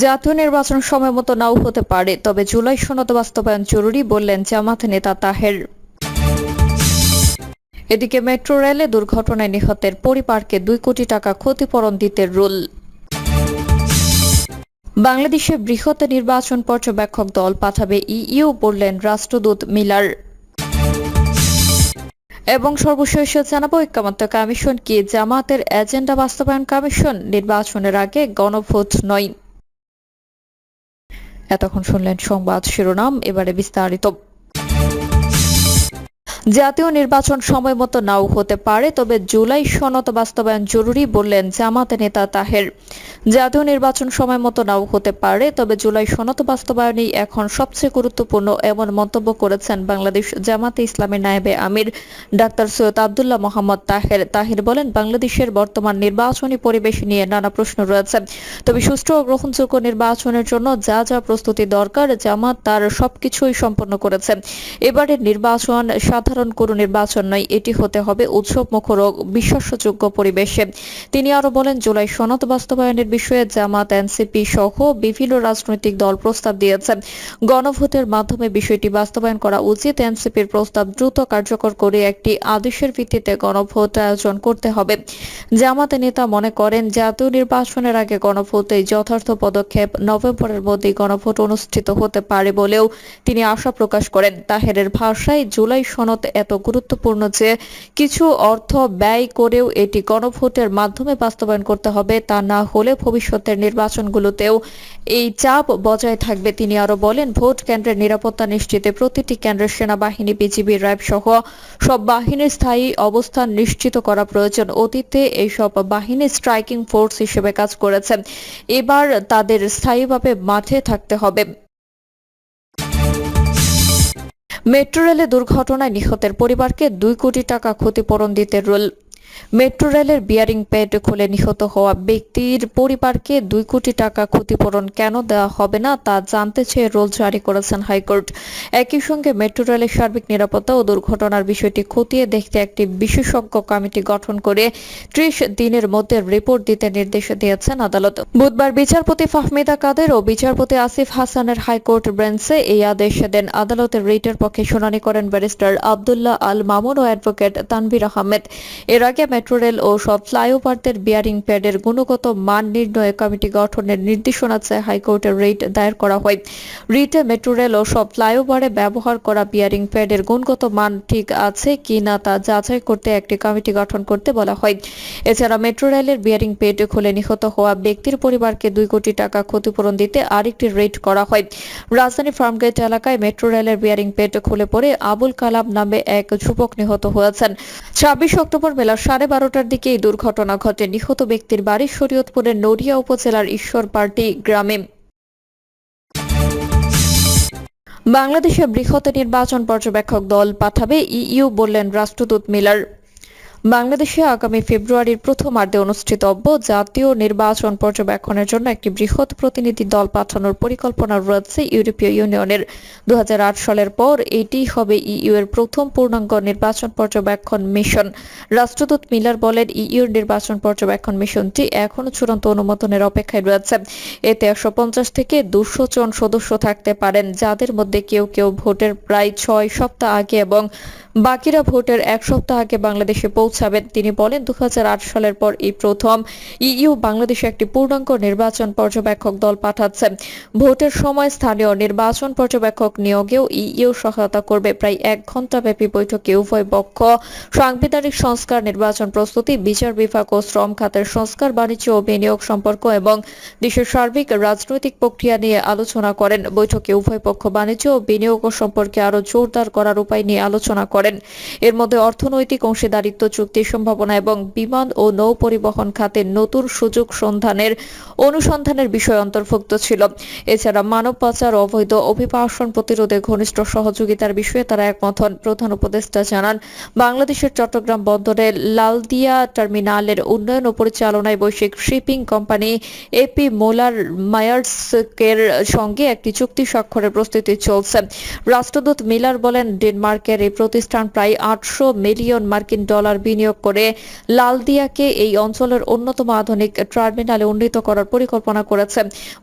জাতীয় নির্বাচন সময় মতো নাও হতে পারে, তবে জুলাই সনদ বাস্তবায়ন জরুরি বললেন জামাত নেতা তাহের। এদিকে মেট্রো রেলে দুর্ঘটনায় নিহতের পরিবারকে দুই কোটি টাকা ক্ষতিপূরণ দিতে রুল। বাংলাদেশে বৃহৎ নির্বাচন পর্যবেক্ষক দল পাঠাবে ইইউ বললেন রাষ্ট্রদূত মিলার। এবং সর্বশেষ জানাব ঐক্যমত্য কমিশন কি জামাতের এজেন্ডা বাস্তবায়ন কমিশন নির্বাচনের আগে গণভোট নয়। এতক্ষণ শুনলেন সংবাদ শিরোনাম এবারে বিস্তারিত। জাতীয় নির্বাচন সময় মতো নাও হতে পারে, তবে জুলাই সনদ বাস্তবায়ন জরুরি বললেন জামাত নেতা তাহের। জাতীয় নির্বাচন সময় মতো নাও হতে পারে, তবে জুলাই সনদ বাস্তবায়নই এখন সবচেয়ে গুরুত্বপূর্ণ এমন মন্তব্য করেছেন বাংলাদেশ জামাতে ইসলামের নায়েবে আমির। ডাক্তার সৈয়দ আবদুল্লাহ মোহাম্মদ তাহের, তাহির বলেন, বাংলাদেশের বর্তমান নির্বাচনী পরিবেশ নিয়ে নানা প্রশ্ন রয়েছে। তবে সুষ্ঠু ও গ্রহণযোগ্য নির্বাচনের জন্য যা যা প্রস্তুতি দরকার, জামাত তার সবকিছুই সম্পন্ন করেছে। এবারের নির্বাচন সাধারণ কোনো নির্বাচন নয়, এটি হতে হবে উৎসব মুখর বিশ্বাসযোগ্য পরিবেশে। তিনি আরও বলেন, জুলাই সনদ বাস্তবায়নের বিষয়ে জামাত, এনসিপি সহ বিভিন্ন রাজনৈতিক দল প্রস্তাব দিয়েছে। গণভোটের মাধ্যমে বিষয়টি বাস্তবায়ন করা উচিত। এনসিপির প্রস্তাব দ্রুত কার্যকর করে একটি আদেশের ভিত্তিতে গণভোট আয়োজন করতে হবে। জামাতে নেতা মনে করেন, জাতীয় নির্বাচনের আগে গণভোটে যথার্থ পদক্ষেপ নভেম্বরের মধ্যেই গণভোট অনুষ্ঠিত হতে পারে বলেও তিনি আশা প্রকাশ করেন। তাহেরের ভাষায়, জুলাই সনদ এত গুরুত্বপূর্ণ যে কিছু অর্থ ব্যয় করেও এটি গণভোটের মাধ্যমে বাস্তবায়ন করতে হবে, তা না হলে ভবিষ্যতের নির্বাচনগুলোতেও এই চাপ বজায় থাকবে। তিনি আরও বলেন, ভোট কেন্দ্রের নিরাপত্তা নিশ্চিতে প্রতিটি কেন্দ্রের সেনাবাহিনী বিজিবি র্যাব সহ সব বাহিনীর স্থায়ী অবস্থান নিশ্চিত করা প্রয়োজন। অতীতে এইসব বাহিনী স্ট্রাইকিং ফোর্স হিসেবে কাজ করেছে। এবার তাদের স্থায়ীভাবে মাঠে থাকতে হবে। মেট্রো রেলে দুর্ঘটনায় নিহতের পরিবারকে দুই কোটি টাকা ক্ষতিপূরণ দিতে রুল মেট্রো রেলের বিয়ারিং প্যাড খুলে নিহত হওয়া ব্যক্তির পরিবারকে দুই কোটি টাকা ক্ষতিপূরণ কেন দেওয়া হবে না তা জানতে চেয়ে রোল জারি করেছেন হাইকোর্ট। একই সঙ্গে মেট্রো রেলের সার্বিক নিরাপত্তা ও দুর্ঘটনার বিষয়টি খতিয়ে দেখতে একটি বিশেষজ্ঞ কমিটি গঠন করে ত্রিশ দিনের মধ্যে রিপোর্ট দিতে নির্দেশ দিয়েছেন আদালত। বুধবার বিচারপতি ফাহমিদা কাদের ও বিচারপতি আসিফ হাসানের হাইকোর্ট বেঞ্চে এই আদেশ দেন। আদালতের রিটের পক্ষে শুনানি করেন ব্যারিস্টার আবদুল্লাহ আল মামুন ও অ্যাডভোকেট তানভীর আহমেদ। এর আগে মেট্রো রেল ও সব ফ্লাইওভারদের বিয়ারিং প্যাডের গুণগত মান নির্ণয়ে কমিটি গঠনের নির্দেশনা চেয়ে হাইকোর্টের রিট দায়ের করা হয়। রিটে মেট্রো রেল ও সব ফ্লাইওভারে ব্যবহার করা বিয়ারিং প্যাডের গুণগত মান ঠিক আছে কি না তা যাচাই করতে একটি কমিটি গঠন করতে বলা হয়। এছাড়া মেট্রো রেলের বিয়ারিং প্যাড খুলে নিহত হওয়া ব্যক্তির পরিবারকে দুই কোটি টাকা ক্ষতিপূরণ দিতে আরেকটি রেট করা হয়। রাজধানী ফার্মগেট এলাকায় মেট্রো রেলের বিয়ারিং প্যাড খুলে পড়ে আবুল কালাম নামে এক যুবক নিহত হয়েছেন। ছাব্বিশ অক্টোবর বেলা সাড়ে বারোটার দিকে এই দুর্ঘটনা ঘটে। নিহত ব্যক্তির বাড়ি শরীয়তপুরের নড়িয়া উপজেলার ঈশ্বর পার্টি গ্রামে। বাংলাদেশে বৃহৎ নির্বাচন পর্যবেক্ষক দল পাঠাবে ইইউ বললেন রাষ্ট্রদূত মিলার। বাংলাদেশে আগামী ফেব্রুয়ারির প্রথমার্ধে অনুষ্ঠিতব্য জাতীয় নির্বাচন পর্যবেক্ষণের জন্য একটি বৃহৎ প্রতিনিধি দল পাঠানোর পরিকল্পনা রয়েছে ইউরোপীয় ইউনিয়নের। দুহাজার আট সালের পর এটি হবে ইইউ এর প্রথম পূর্ণাঙ্গ নির্বাচন পর্যবেক্ষণ মিশন। রাষ্ট্রদূত মিলার বলেন, ইইউর নির্বাচন পর্যবেক্ষণ মিশনটি এখনও চূড়ান্ত অনুমোদনের অপেক্ষায় রয়েছে। এতে একশো পঞ্চাশ থেকে দুশো জন সদস্য থাকতে পারেন, যাদের মধ্যে কেউ কেউ ভোটের প্রায় ছয় সপ্তাহ আগে এবং বাকিরা ভোটের এক সপ্তাহ আগে বাংলাদেশে পৌঁছাবেন। তিনি বলেন দু হাজার আট সালের পর এই প্রথম ইইউ বাংলাদেশে একটি পূর্ণাঙ্গ নির্বাচন পর্যবেক্ষক দল পাঠাচ্ছে। ভোটের সময় স্থানীয় নির্বাচন পর্যবেক্ষক নিয়োগেও ইইউ সহায়তা করবে। প্রায় এক ঘণ্টা ব্যাপী বৈঠকে উভয় পক্ষ, সাংবিধানিক সংস্কার, নির্বাচন প্রস্তুতি, বিচার বিভাগ ও শ্রম খাতের সংস্কার, বাণিজ্য ও বিনিয়োগ সম্পর্ক এবং দেশের সার্বিক রাজনৈতিক প্রক্রিয়া নিয়ে আলোচনা করেন। বৈঠকে উভয় পক্ষ বাণিজ্য ও বিনিয়োগ সম্পর্কে আরও জোরদার করার উপায় নিয়ে আলোচনা করেন। এর মধ্যে অর্থনৈতিক অংশীদারিত্ব চুক্তির সম্ভাবনা এবং বিমান ও নৌ পরিবহন খাতে নতুন সুযোগ সন্ধানের অনুসন্ধানের বিষয় অন্তর্ভুক্ত ছিল। এছাড়া মানব পাচার, অবৈধ অভিবাসন প্রতিরোধে ঘনিষ্ঠ সহযোগিতার বিষয়ে তারা একমত হন। প্রধান উপদেষ্টা জানান, বাংলাদেশের চট্টগ্রাম বন্দরে লালদিয়া টার্মিনালের উন্নয়ন ও পরিচালনায় বৈশ্বিক শিপিং কোম্পানি এপি মোলার মায়ার্সকের সঙ্গে একটি চুক্তি স্বাক্ষরের প্রস্তুতি চলছে। রাষ্ট্রদূত মিলার বলেন, ডেনমার্কের এই প্রতিষ্ঠান প্রায় আটশো মিলিয়ন মার্কিন ডলার বিনিয়োগ করে লালদিয়াকে এই অঞ্চলের অন্যতম আধুনিক টার্মিনালে উন্নীত করার পরিকল্পনা করেছে।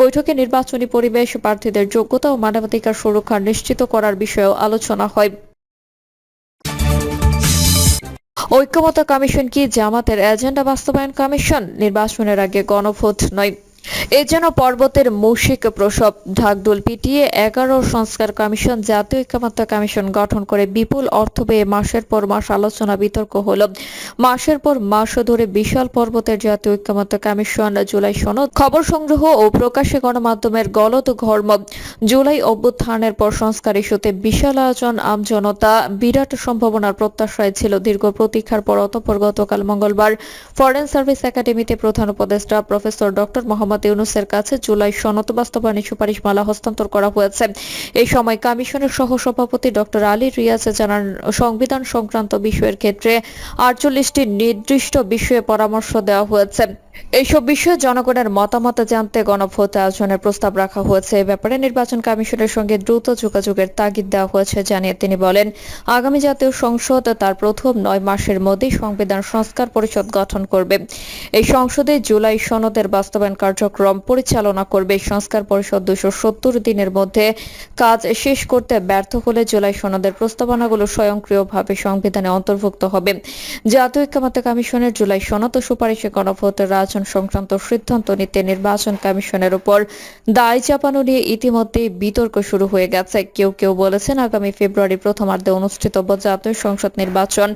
বৈঠকে নির্বাচনী পরিবেশ, প্রার্থীদের যোগ্যতা ও মানবাধিকার সুরক্ষা নিশ্চিত করার বিষয়েও আলোচনা হয়। ঐক্যমত কমিশন কি জামাতের এজেন্ডা বাস্তবায়ন কমিশন? নির্বাচনের আগে গণভোট নয়। এ যেন পর্বতের মৌসিক প্রসব ঢাকডোল পিটিয়ে এগারো সংস্কার কমিশন, জাতীয় ঐক্যমত্য কমিশন গঠন করে বিপুল অর্থ ব্যয়ে মাসের পর মাস আলোচনা বিতর্ক হল। মাসের পর মাস ধরে বিশাল পর্বতের জাতীয় ঐক্যমত্য কমিশন জুলাই সনদ, খবর সংগ্রহ ও প্রকাশে গণমাধ্যমের গলত ঘর্ম, জুলাই অভ্যুত্থানের পর সংস্কার ইস্যুতে বিশাল আয়োজন, আমজনতা, বিরাট সম্ভাবনার প্রত্যাশায় ছিল দীর্ঘ প্রতীক্ষার পর, অতঃপর গতকাল মঙ্গলবার ফরেন সার্ভিস একাডেমিতে প্রধান উপদেষ্টা প্রফেসর ডক্টর মোহাম্মদ ইউনুসের কাছে জুলাই সনদ বাস্তবায়নের সুপারিশমালা হস্তান্তর করা হয়েছে। এই সময় কমিশনের সহসভাপতি ডক্টর আলী রিয়াজ জানান, সংবিধান সংক্রান্ত বিষয়ের ক্ষেত্রে আটচল্লিশটি নির্দিষ্ট বিষয়ে পরামর্শ দেওয়া হয়েছে। এইসব বিষয়ে জনগণের মতামত জানতে গণভোট আয়োজনের প্রস্তাব রাখা হয়েছে। এ ব্যাপারে নির্বাচন কমিশনের সঙ্গে দ্রুত যোগাযোগের তাগিদ দেওয়া হয়েছে জানিয়ে তিনি বলেন, আগামী জাতীয় সংসদ তার প্রথম নয় মাসের মধ্যেই সংবিধান সংস্কার পরিষদ গঠন করবে। এই সংসদে জুলাই সনদের বাস্তবায়ন কার্যক্রম পরিচালনা করবে। সংস্কার পরিষদ দুশো সত্তর দিনের মধ্যে কাজ শেষ করতে ব্যর্থ হলে জুলাই সনদের প্রস্তাবনাগুলো স্বয়ংক্রিয়ভাবে সংবিধানে অন্তর্ভুক্ত হবে। জাতীয় ঐক্যমত্য কমিশনের জুলাই সনদ ও সুপারিশে গণভোটের নির্বাচন সংক্রান্ত সিদ্ধান্ত নিতে নির্বাচন কমিশনের উপর দায় চাপানো নিয়ে ইতিমধ্যেই বিতর্ক শুরু হয়ে গেছে। কেউ কেউ বলেছেন, আগামী ফেব্রুয়ারি প্রথমার্ধে অনুষ্ঠিতব্য জাতীয় সংসদ নির্বাচন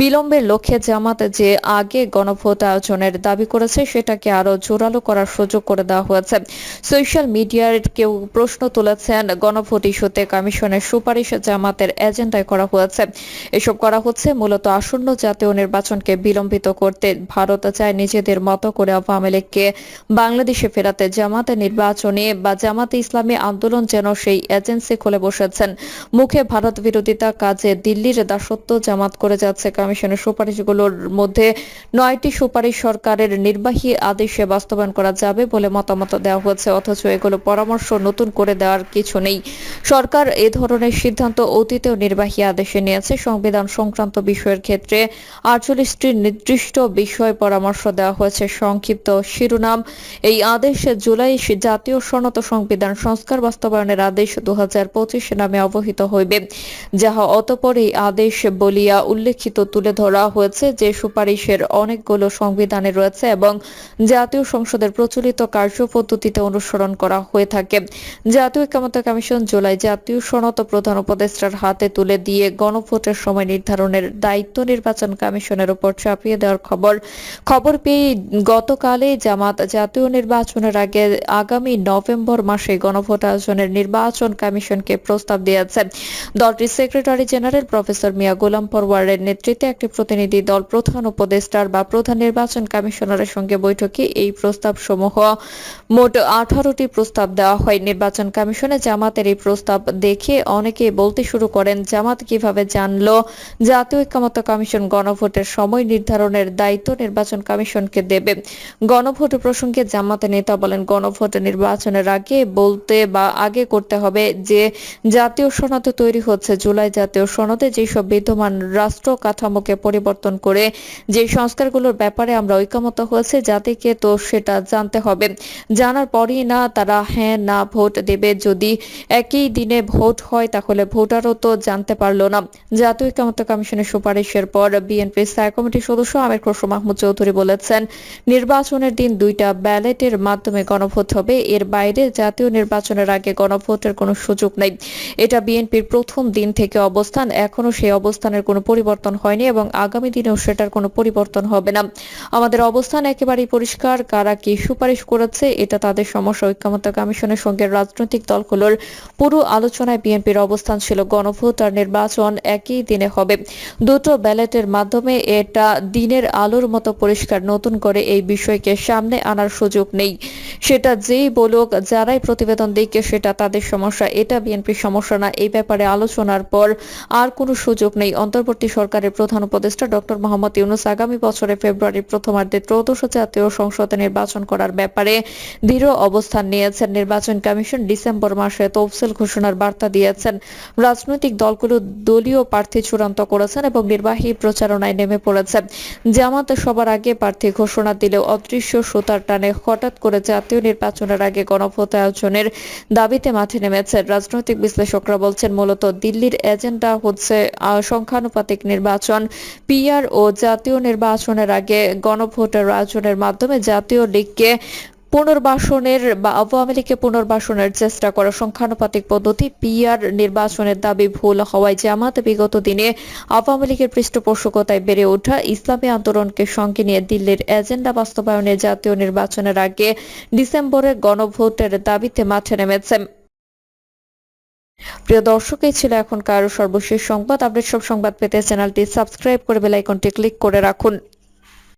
বিলম্বের লক্ষ্যে জামাত যে আগে গণভোট আয়োজনের দাবি করেছে, সেটাকে আরও জোরালো করার সুযোগ করে দেওয়া হয়েছে। সোশ্যাল মিডিয়ার কেউ প্রশ্ন তুলেছেন, গণভোট ইস্যুতে কমিশনের সুপারিশ জামাতের এজেন্ডায় করা হয়েছে। এসব করা হচ্ছে মূলত আসন্ন জাতীয় নির্বাচনকে বিলম্বিত করতে। ভারত চায় নিজেদের মতো করে আওয়ামী লীগকে বাংলাদেশে ফেরাতে জামাতে নির্বাচনে বা জামাতে ইসলামী আন্দোলন যেন সেই এজেন্সি খুলে বসেছেন। মুখে ভারত বিরোধিতা কাজে দিল্লির দাসত্ব জামাত করে যাচ্ছে কমিশনের সুপারিশগুলোর মধ্যে নয়টি সুপারিশ সরকারের নির্বাহী আদেশে বাস্তবায়ন করা যাবে বলে মতামত দেওয়া হয়েছে, অথচ এগুলো পরামর্শ নতুন করে দেওয়ার কিছু নেই। সরকার এ ধরনের সিদ্ধান্ত অতীতেও নির্বাহী আদেশে নিয়েছে। সংবিধান সংক্রান্ত বিষয়ের ক্ষেত্রে আটচল্লিশটি নির্দিষ্ট বিষয় পরামর্শ দেওয়া হয়েছে। সংক্ষিপ্ত শিরোনাম। এই আদেশ জুলাই জাতীয় সনত সংবিধান সংস্কার বাস্তবায়নের আদেশ দু নামে অবহিত হইবে, যাহা অতপর এই আদেশ বলিয়া উল্লেখিত তুলে ধরা হয়েছে যে সুপারিশের অনেকগুলো সংবিধানে রয়েছে এবং জাতীয় সংসদের প্রচলিত কার্যপদ্ধতিতে অনুসরণ করা হয়ে থাকে। জাতীয় ঐক্যমত্য কমিশন জুলাই জাতীয় সনত প্রধান উপদেষ্টার হাতে তুলে দিয়ে গণভোটের সময় নির্ধারণের দায়িত্ব নির্বাচন কমিশনের উপর চাপিয়ে দেওয়ার খবর। খবর পেয়ে গতকালে জামাত জাতীয় নির্বাচনের আগে আগামী নভেম্বর মাসে গণভোট আয়োজনের নির্বাচন কমিশনকে প্রস্তাব দিয়েছে। দলটির secretary general professor Mia Golam পরওয়ারের নেতৃত্বে একটি প্রতিনিধি দল প্রধান উপদেষ্টার বা প্রধান নির্বাচন কমিশনারের সঙ্গে বৈঠকে এই প্রস্তাব সমূহ মোট আঠারোটি প্রস্তাব দেওয়া হয়। নির্বাচন কমিশনে জামাতের এই প্রস্তাব দেখে অনেকে বলতে শুরু করেন, জামাত কীভাবে জানলো? জাতীয় ঐক্যমত্য কমিশন গণভোটের সময় নির্ধারণের দায়িত্ব নির্বাচন কমিশনকে দেবে। গণভোট প্রসঙ্গে জামাতের নেতা বলেন, গণভোট নির্বাচনের আগে বলতে বা আগে করতে হবে যে জাতীয় সনদ তৈরি হচ্ছে জুলাই জাতীয় সনদে যেসব বিদ্যমান রাষ্ট্র কাঠামোকে পরিবর্তন করে যে সংস্কারগুলোর ব্যাপারে আমরা ঐকমত্য হয়েছে, জাতিকে তো সেটা জানতে হবে। জানার পরই না তারা হ্যাঁ না ভোট দেবে। যদি একই দিনে ভোট হয় তাহলে ভোটারও তো জানতে পারল না। জাতীয় ঐকমত্য কমিশনের সুপারিশের পর বিএনপি স্থায়ী কমিটির সদস্য আমির খসরু মাহমুদ চৌধুরী বলেছেন নির্বাচনের দিন দুইটা ব্যালটের মাধ্যমে গণভোট হবে। এর বাইরে জাতীয় নির্বাচনের আগে গণভোটের কোনো সুযোগ নেই। এটা বিএনপির প্রথম দিন থেকে অবস্থান। এখনও সেই অবস্থানের কোনো পরিবর্তন হয়নি এবং আগামী দিনেও সেটার কোনো পরিবর্তন হবে না। আমাদের অবস্থান একেবারেই পরিষ্কার। কারা কি সুপারিশ করেছে, এটা তাদের সমস্যা। ঐক্যমত্য কমিশনের সঙ্গে রাজনৈতিক দলগুলোর পুরো আলোচনায় বিএনপির অবস্থান ছিল গণভোট আর নির্বাচন একই দিনে হবে। দুটো ব্যালেটের মাধ্যমে এটা দিনের আলোর মতো পরিষ্কার, নতুন করে এই বিষয়কে সামনে আনার সুযোগ নেই। সেটা যেই বলুক, যারাই প্রতিবেদন দিকে, সেটা তাদের সমস্যা। এটা বিএনপির সমস্যা না। এই ব্যাপারে আলোচনার পর আর কোনো সুযোগ নেই। অন্তর্বর্তী সরকারের প্রধান উপদেষ্টা ডক্টর মোহাম্মদ ইউনুস আগামী বছরের ফেব্রুয়ারির প্রথমার্ধে ত্রয়োদশ জাতীয় সংসদে নির্বাচন করার ব্যাপারে দৃঢ় অবস্থান নিয়েছেন। নির্বাচন কমিশন ডিসেম্বর মাসে তফসিল ঘোষণার বার্তা দিয়েছেন। রাজনৈতিক দলগুলো দলীয় প্রার্থী চূড়ান্ত করেছেন এবং নির্বাহী প্রচারণায় নেমে পড়েছে জামাত সবার আগে প্রার্থী ঘোষণা দিলেও অদৃশ্য সুতার টানে হঠাৎ করে জাতীয় নির্বাচনের আগে গণভোট আয়োজনের দাবিতে মাঠে নেমেছে রাজনৈতিক বিশ্লেষকরা বলছেন, মূলত দিল্লির এজেন্ডা হচ্ছে সংখ্যানুপাতিক নির্বাচন। পিআর ও জাতীয় নির্বাচনের আগে গণভোটের আয়োজনের মাধ্যমে জাতীয় লীগকে পুনর্বাসনের বা আওয়ামী লীগকে পুনর্বাসনের চেষ্টা করা সংখ্যানুপাতিক পদ্ধতি পিআর নির্বাচনের দাবি ভুল হওয়ায় জামাত বিগত দিনে আওয়ামী লীগের পৃষ্ঠপোষকতায় বেড়ে ওঠা ইসলামী আন্দোলনকে সঙ্গে নিয়ে দিল্লির এজেন্ডা বাস্তবায়নে জাতীয় নির্বাচনের আগে ডিসেম্বরে গণভোটের দাবিতে মাঠে নেমেছে। প্রিয় দর্শক, এই ছিল এখনকার সর্বশেষ সংবাদ। আপডেট সব সংবাদ পেতে চ্যানেলটি সাবস্ক্রাইব করে বেল আইকনটি ক্লিক করে রাখুন।